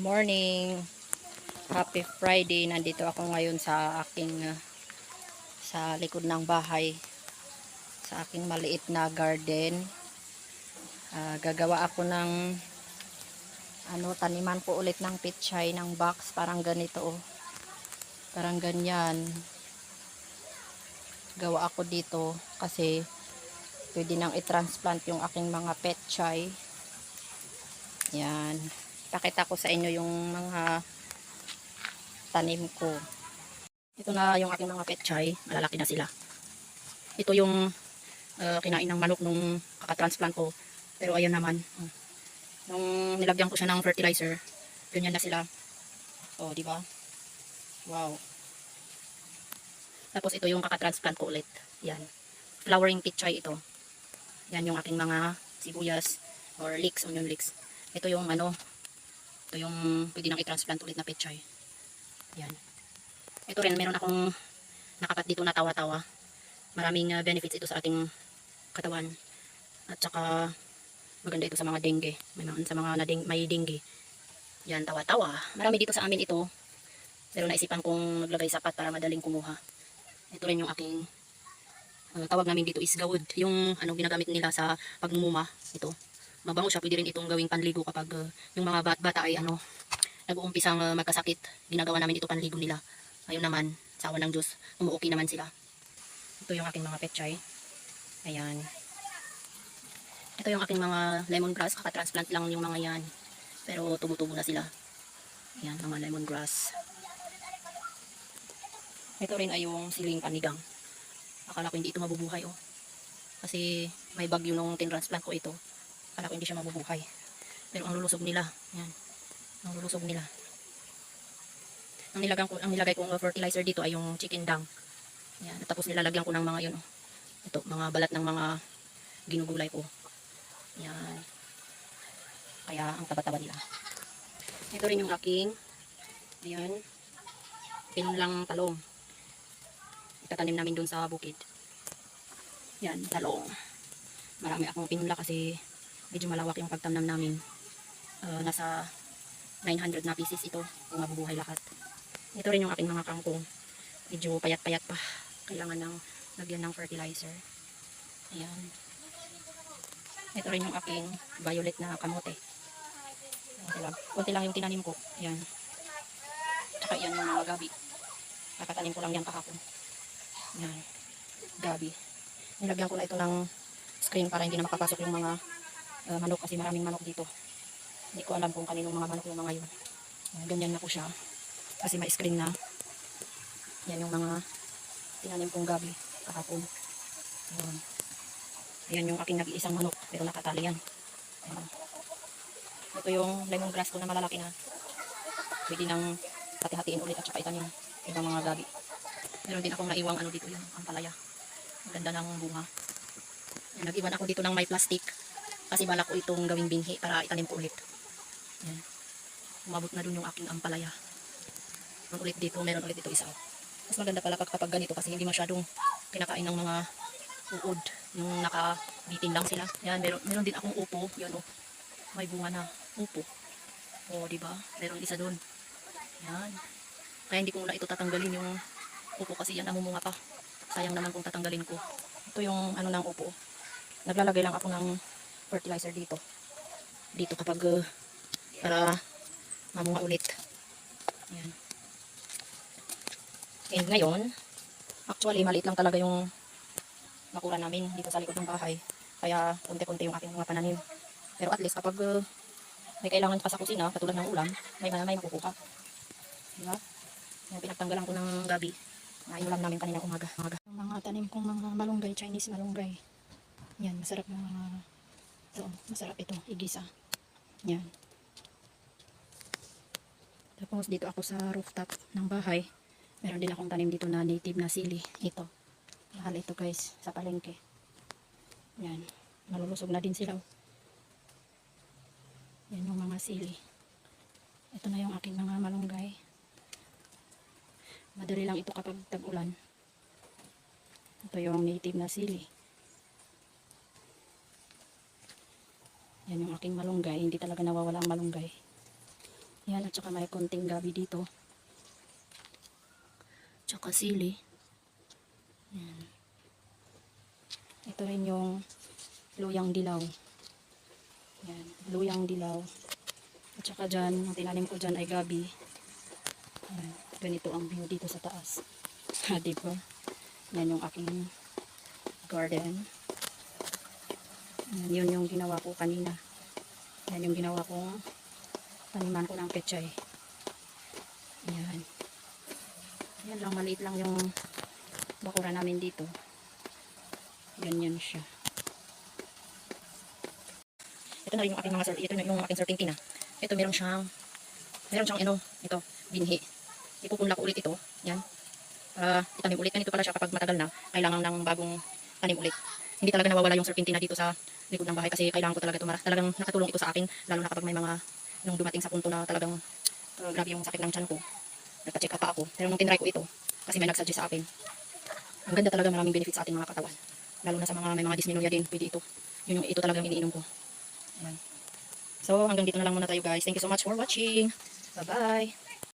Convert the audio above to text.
morning. Happy Friday. Nandito ako ngayon sa aking uh, sa likod ng bahay. Sa aking maliit na garden. Ah, gagawa ako ng ano, taniman ko ulit ng pichay ng box. Parang ganito oh. Parang ganyan. Gawa ako dito kasi pwede nang i-transplant yung aking mga petchay. Yan. Pakita ko sa inyo yung mga tanim ko. Ito na yung aking mga petchay. Malalaki na sila. Ito yung uh, kinain ng manok nung kakatransplant ko. Pero ayan naman. uh, Nung nilagyan ko siya ng fertilizer, ganyan na sila. Oh, di ba? Wow. Tapos ito yung kakatransplant ko ulit. Yan. Flowering petchay ito. Yan yung aking mga sibuyas or leeks, onion leeks. Ito yung ano, ito yung pwede nang i-transplant ulit na petchay. Yan. Ito rin, meron akong nakapat dito na tawa-tawa. Maraming uh, benefits ito sa ating katawan. At saka maganda ito sa mga dengue. May mga, sa mga nading, may dengue. Yan, tawa-tawa. Marami dito sa amin ito. Pero naisipan kong maglagay sapat para madaling kumuha. Ito rin yung aking uh, tawag namin dito is gawod. Yung ano ginagamit nila sa pagmumuma. Ito. Mabango siya. Pwede rin itong gawing panligo kapag uh, yung mga bat bata ay ano nag-uumpisang uh, magkasakit. Ginagawa namin dito panligo nila. Ayun naman, sa awan ng Diyos, umuuki naman sila. Ito yung aking mga petchay. Ayan. Ito yung aking mga lemongrass. Kakatransplant lang yung mga yan. Pero tumutubo na sila. Ayan, mga lemongrass. Ito rin ay yung siling panigang. Akala ko hindi ito mabubuhay oh. Kasi may bagyo nung tinransplant ko ito. Akala ko hindi siya mabubuhay. Pero ang lulusog nila, yan. Ang lulusog nila. Ang nilagay ko, ang nilagay kong fertilizer dito ay yung chicken dung. Yan, tapos nilalagyan ko ng mga yun oh. Ito, mga balat ng mga ginugulay ko. Yan. Kaya ang taba-taba nila. Ito rin yung aking ayan, pinlang talong itatanim namin dun sa bukid. Yan, talong. Marami akong pinula kasi medyo malawak yung pagtamnam namin. Uh, nasa 900 na pieces ito kung mabubuhay lahat. Ito rin yung aking mga kangkong. Medyo payat-payat pa. Kailangan ng lagyan ng fertilizer. Ayan. Ito rin yung aking violet na kamote. Kunti lang. Kunti lang yung tinanim ko. Ayan. Tsaka yan yung mga gabi. Kakatanim ko lang yan kahapon. Yan. Gabi. Nilagyan ko na ito ng screen para hindi na makapasok yung mga uh, manok kasi maraming manok dito. Hindi ko alam kung kaninong mga manok yung mga yun. Yan, ganyan na po siya. Kasi may screen na. Yan yung mga tinanim kong gabi kahapon. Yan. Yan yung aking nag-iisang manok pero nakatali yan. Yan. Ito yung lemongrass ko na malalaki na. Pwede nang hati-hatiin ulit at saka itanim. Ibang mga gabi. Meron din akong naiwang ano dito yung ampalaya. Ang ganda ng bunga. Nag-iwan ako dito ng may plastic. Kasi balak ko itong gawing binhi para itanim ko ulit. Yan. Umabot na dun yung aking ampalaya. Meron ulit dito, meron ulit dito isa. Mas maganda pala kapag ganito kasi hindi masyadong kinakain ng mga uod. Yung nakabitin lang sila. Yan, meron, meron din akong upo. Yan oh. May bunga na upo. O, di ba? Meron isa doon. Yan. Kaya hindi ko muna ito tatanggalin yung upo kasi yan namumunga pa. Sayang naman kung tatanggalin ko. Ito yung ano ng upo. Naglalagay lang ako ng fertilizer dito. Dito kapag uh, para mamunga ulit. Yan. And ngayon, actually maliit lang talaga yung nakura namin dito sa likod ng bahay. Kaya konti-konti yung aking mga pananim. Pero at least kapag uh, may kailangan pa sa kusina, katulad ng ulam, may, may makukuha. Diba? Yung pinagtanggalan ko ng gabi, na ulam namin kanina umaga. umaga. Mga tanim kong mga malunggay, Chinese malunggay. Yan, masarap mga, ito, masarap ito, igisa. Yan. Tapos dito ako sa rooftop ng bahay. Meron din akong tanim dito na native na sili. Ito. Mahal ito guys, sa palengke. Yan. Malulusog na din sila. oh. Yan yung mga sili. Ito na yung aking mga malunggay. Madali lang ito kapag tag-ulan. Ito yung native na sili. Yan yung aking malunggay. Hindi talaga nawawala ang malunggay. Yan, at saka may konting gabi dito. Tsaka sili. Yan. Ito rin yung luyang dilaw. Yan, luyang dilaw. At saka dyan, ang tinanim ko dyan ay gabi. Yan, ganito ang view dito sa taas. Ha, diba? Yan yung aking garden. Yan, yun yung ginawa ko kanina. Yan yung ginawa kong taniman ko ng pechay. Yan. Yan lang, maliit lang yung bakura namin dito. Ganyan siya. Ito na rin yung aking mga ito na yung aking serpentina. Ito meron siyang meron siyang ano, ito, binhi. Ipupunla ko ulit ito. Yan. Para itanim ulit. Ganito pala siya kapag matagal na, kailangan ng bagong tanim ulit. Hindi talaga nawawala yung serpentina dito sa likod ng bahay kasi kailangan ko talaga ito. Talagang nakatulong ito sa akin, lalo na kapag may mga nung dumating sa punto na talagang uh, grabe yung sakit ng tiyan ko. Nagpa-check up ako. Pero nung tinry ko ito, kasi may nagsuggest sa akin. Ang ganda talaga, maraming benefits sa ating mga katawan. Lalo na sa mga may mga dysmenorrhea din, pwede ito. Yun yung ito talagang iniinom ko. Ayan. So, hanggang dito na lang muna tayo guys. Thank you so much for watching. Bye-bye.